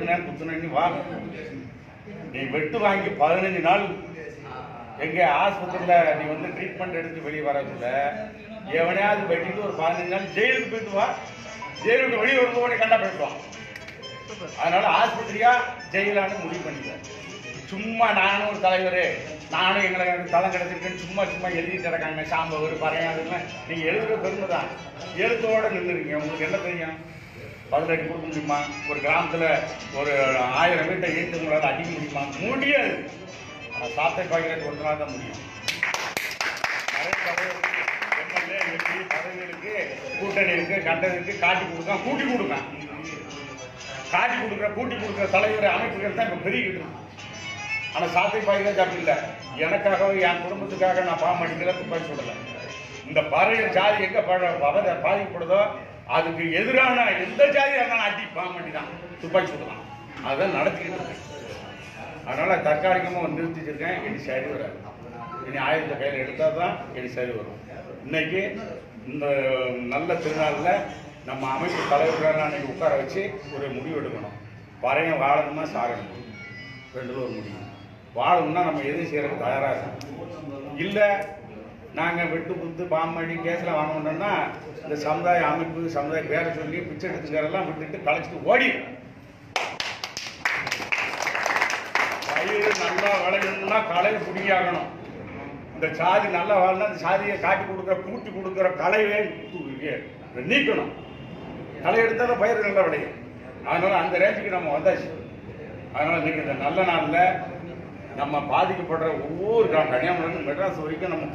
வெட்டுனேன் குத்துனேன்னு வா. நீ வெட்டு வாங்கி பதினஞ்சு நாள் எங்க ஆஸ்பத்திரியில நீ வந்து ட்ரீட்மெண்ட் எடுத்து வெளியே வரக்குள்ள எவனையாவது வெட்டிட்டு ஒரு பதினஞ்சு நாள் ஜெயிலுக்கு போயிட்டு வா. ஜெயிலுக்கு வெளியே வரும்போது கண்டா போயிடுவான் அதனால ஆஸ்பத்திரியா ஜெயிலான்னு முடிவு பண்ணிட்டேன் சும்மா நானும் ஒரு தலைவர் நானும் எங்களை தளம் கிடச்சிருக்கேன்னு சும்மா சும்மா எழுதிட்டு இருக்காங்க சாம்பவர் பறையாதுன்னு நீங்க எழுதுற பெருமை தான் எழுத்தோட நின்றுருக்கீங்க உங்களுக்கு என்ன தெரியும்? பதிலடி கொடுக்க முடியுமா? ஒரு கிராமத்தில் ஒரு ஆயிரம் வீட்டை ஈர்த்து உங்களால் அடிக்க முடியுமா? முடியாது. ஆனால் சாத்தை பாய்கிறது ஒரு நாள் தான் முடியும். எம்எல்ஏ எம்பி பதவிகளுக்கு கூட்டணி இருக்கு கண்டது இருக்கு காட்டி கொடுக்க கூட்டி கொடுங்க காட்டி கொடுக்குற கூட்டி கொடுக்குற தலைவர் அமைப்புகள் தான் இப்போ பெருகிட்டு இருக்கு. ஆனால் சாத்தை பாய்கிறது அப்படி இல்லை. எனக்காக என் குடும்பத்துக்காக நான் பாவம் அடிக்கல சொல்லலை. இந்த பறைய ஜாதி எங்க பத பாதிக்கப்படுதோ அதுக்கு எதிரான எந்த ஜாதியாக இருந்தாலும் அடி பாம்பட்டி தான் துப்பாக்கி சுடலாம் அதை நடத்திக்கிட்டு இருக்கேன். அதனால தற்காலிகமாக வந்து நிறுத்தி வச்சிருக்கேன் இனி சரி வராது. இனி ஆயுதத்தை கையில் எடுத்தால் தான் இனி சரி வரும். இன்னைக்கு இந்த நல்ல திருநாளில் நம்ம அமைப்பு தலைவர்களாக அன்றைக்கி உட்கார வச்சு ஒரு முடிவு எடுக்கணும். பறையும் வாழணுமா சாகணும்? ரெண்டு ஒரு முடிவு. வாழணும்னா நம்ம எதுவும் செய்கிறதுக்கு தயாராக இல்லை நாங்கள் வெட்டு குத்து பாம்படி கேஸில் வாங்க இந்த சமுதாய அமைப்பு சமுதாய பேரை சொல்லி பிச்சை எடுத்துக்கிறதெல்லாம் விட்டுட்டு கலைச்சிட்டு ஓடி பயிர் நல்லா விளையணும்னா களையை பிடிக்காகணும் இந்த சாதி நல்லா வாழணும் அந்த சாதியை காட்டி கொடுக்குற பூட்டி கொடுக்குற களையை நீக்கணும். களை எடுத்தால் தான் பயிர் நல்லா விளையும். அதனால் அந்த ரேஞ்சுக்கு நம்ம வந்தாச்சு. அதனால் இன்னைக்கு இந்த நல்ல நாளில் நம்ம பாதிக்கப்படுற ஒவ்வொரு கிராமம் கன்னியாகுமரி மெட்ராஸ் வரைக்கும் நம்ம